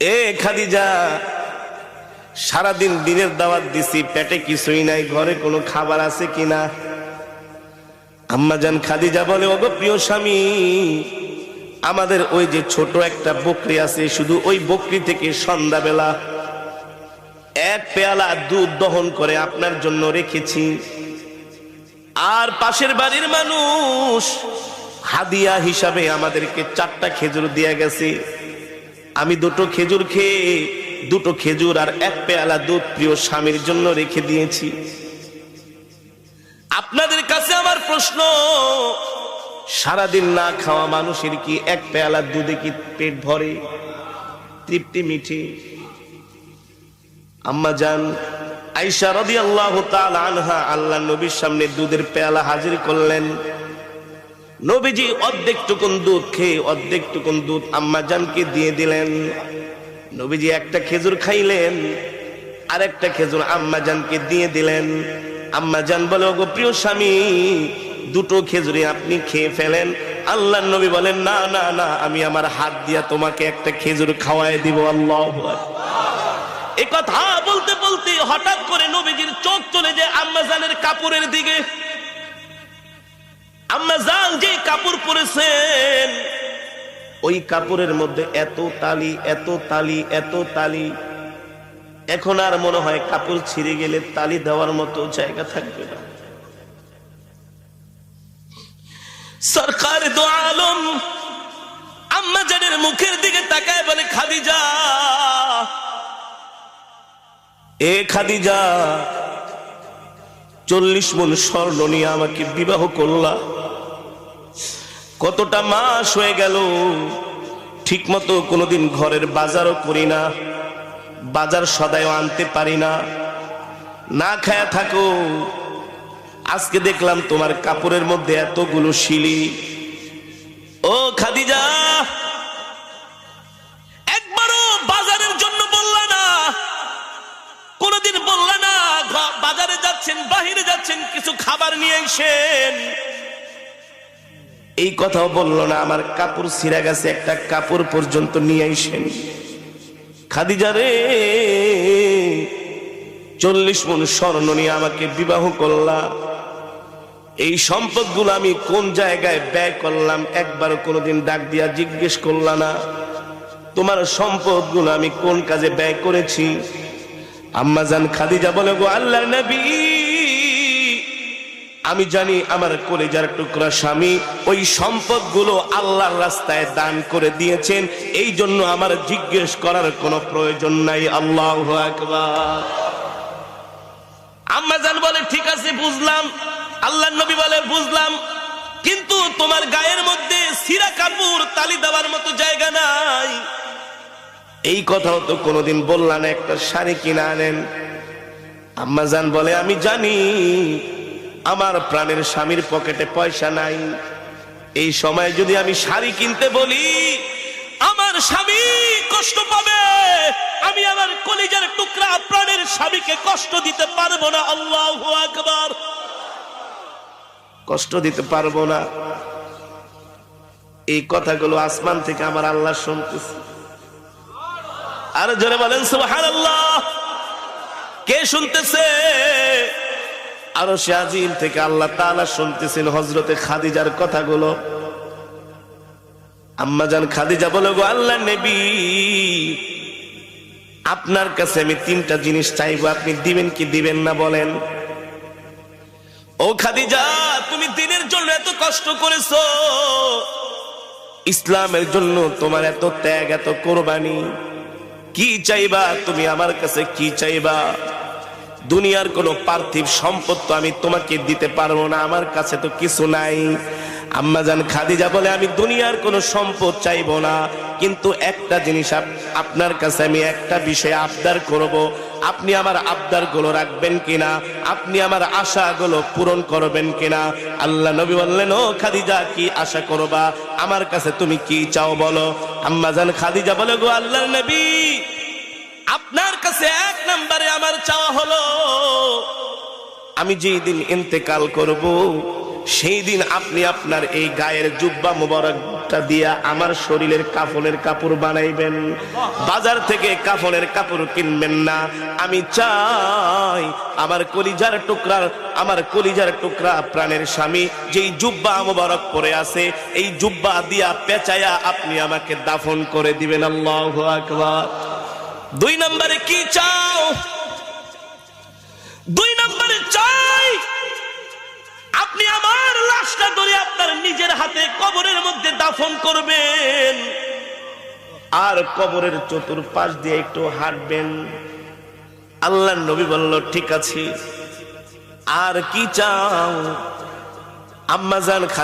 এ খাদিজা, সারাদিন দিনের দাওয়াত দিছি, পেটে কিছুই নাই, ঘরে কোনো খাবার আছে কিনা? আম্মা জান খাদিজা বলে, ওগো প্রিয় স্বামী, আমাদের ওই যে ছোট একটা বকরি আছে, শুধু ওই বকরি থেকে সন্ধ্যাবেলা এক পেয়ালা দুধ দহন করে আপনার জন্য রেখেছি। আর পাশের বাড়ির মানুষ হাদিয়া হিসাবে আমাদেরকে চারটা খেজুর দিয়ে গেছে। আমি দুটো খেজুর খেয়ে দুটো খেজুর আর এক পেয়ালা দুধ প্রিয় স্বামীর জন্য রেখে দিয়েছি। আপনাদের কাছে আমার প্রশ্ন, সারাদিন না খাওয়া মানুষের কি এক পেয়ালা দুধে কি পেট ভরে, তৃপ্তি মিঠে? আম্মা যান আইসা রদি আল্লাহ আনহা আল্লাহ নবীর সামনে দুধের পেয়ালা হাজির করলেন। নবীজি অর্ধেক টুকুন দুধ খেয়ে অর্ধেক টুকুন দুধ আম্মা জানকে দিয়ে দিলেন। নবীজি একটা খেজুর খাইলেন আর একটা খেজুর আম্মা জানকে দিয়ে দিলেন। আম্মা জান বলে, ওগো প্রিয় স্বামী, দুটো খেজুরি আপনি খেয়ে ফেলেন। আল্লাহ নবী বলেন, না না না, আমি আমার হাত দিয়া তোমাকে একটা খেজুর খাওয়াই দিব, আল্লাহ এ কথা বলতে বলতে হঠাৎ করে নবীজির চোখ চলে যায় আম্মা জানের কাপড়ের দিকে। আম্মা জান যে কাপড় পরেছেন, ওই কাপড়ের মধ্যে এত তালি এত তালি এত তালি। এখন আর মনে হয় কাপড় ছিঁড়ে গেলে তালি দেওয়ার মতো জায়গা থাকবে না। সরকার দো আলম আম্মা জানের মুখের দিকে তাকায় বলে, খাদিজা, এ খাদিজা চল্লিশ মন স্বর্ণ নিয়ে আমাকে বিবাহ করলা। কতটা মাস হয়ে গেল ঠিক মতো কোনোদিন ঘরের বাজারও করি না, বাজার সদায় আনতে পারি না। না খায়া থাকো, আজকে দেখলাম তোমার কাপড়ের মধ্যে এতগুলো শিলি। যাচ্ছেন, বাহিরে যাচ্ছেন, কিছু খাবার নিয়ে এসেন এই কথাও বলল না, আমার কাপড় ছিঁড়া গেছে, একটা কাপড় পর্যন্ত নিয়ে আইসেন খাদিজা রে, চল্লিশ মন স্বর্ণ নিয়ে আমাকে বিবাহ করলা। এই সম্পদগুলো আমি কোন জায়গায় ব্যয় করলাম একবার কোনোদিন ডাক দিয়া জিজ্ঞেস করলা না। তোমার সম্পদগুলো আমি কোন কাজে ব্যয় করেছি? আম্মাজান খাদিজা বলে, গো আল্লাহ নবী, আমি জানি আমার কলেজার টুকরা স্বামী ওই সম্পদগুলো আল্লাহর রাস্তায় দান করে দিয়েছেন এই জন্য আমার জিজ্ঞেস করার কোনো প্রয়োজন নাই। আল্লাহ আকবার। বলে, ঠিক আছে, বুঝলাম। আল্লাহ নবী বলে, বুঝলাম। কিন্তু তোমার গায়ের মধ্যে এই কথাও তো কোনোদিন বললাম একটা শাড়ি কিনে আনেন। আম্মাজান বলে, আমি জানি, আমার প্রাণের স্বামীর পকেটে পয়সা নাই। এই সময় যদি আমি শাড়ি কিনতে বলি, আমার স্বামী কষ্ট পাবে। আমি আমার কলিজার টুকরা প্রাণের স্বামীকে কষ্ট দিতে পারব না, আল্লাহ আকবার। কষ্ট দিতে পারব না। এই কথাগুলো আসমান থেকে আমার আল্লাহ শুনতেছে। আর জোরে বলেন কে শুনতেছে? আরও সে আজিম থেকে আল্লাহ তাআলা শুনতেছেন হজরতে খাদিজার কথাগুলো। আম্মা আম্মাজান খাদিজা বলে, গো আল্লাহ নবী, আপনার কাছে আমি তিনটা জিনিস চাইব, আপনি দিবেন কি দিবেন না বলেন? ও খাদিজা, তুমি দিনের জন্য এত কষ্ট করেছ। ইসলামের জন্য তোমার এত ত্যাগ, এত কোরবানি। কি চাইবা? তুমি আমার কাছে কি চাইবা? দুনিয়ার কোনো পার্থিব সম্পদ তো আমি তোমাকে দিতে পারব না, আমার কাছে তো কিছু নাই। আম্মাজান খাদিজা বলে, আমি দুনিয়ার কোনো সম্পদ চাইব না, কিন্তু একটা জিনিস আপ- আপনার কাছে আমি একটা বিষয়ে আবদার করব। আপনি আমার আবদারগুলো রাখবেন কিনা? আপনি আমার আশাগুলো পূরণ করবেন কিনা? আল্লাহ নবী বললেন, ও খাদিজা, কি আশা করবা? আমার কাছে তুমি কি চাও বলো? আম্মাজান খাদিজা বলে, গো আল্লাহ নবী আপনার কাছে এক নম্বরে আমার চাওয়া হলো, আমি যেই দিন ইন্তেকাল করব, সেই দিন আপনি আপনার এই গায়ের জুব্বা দিয়া আমার শরীরের কাফনের কাপড় বানাইবেন। বাজার থেকে কাফনের কাপড় কিনবেন না। আমি চাই আমার কলিজার টুকরার, আমার কলিজার টুকরা প্রাণের স্বামী, যেই জুব্বা মোবারক পরে আছে, এই জুব্বা দিয়া পেঁচায়া আপনি আমাকে দাফন করে দিবেন। আল্লাহ দুই নম্বরে কি চাও? দুই নম্বরে চাই, আপনি আমার লাশটা ধরে আপনার নিজের হাতে কবরের মধ্যে দাফন করবেন। আর কবরের চতুর্পাশ দিয়ে একটু হাঁটবেন। আল্লাহ নবী বলল, ঠিক আছে। আর কি চাও? আম্মাজান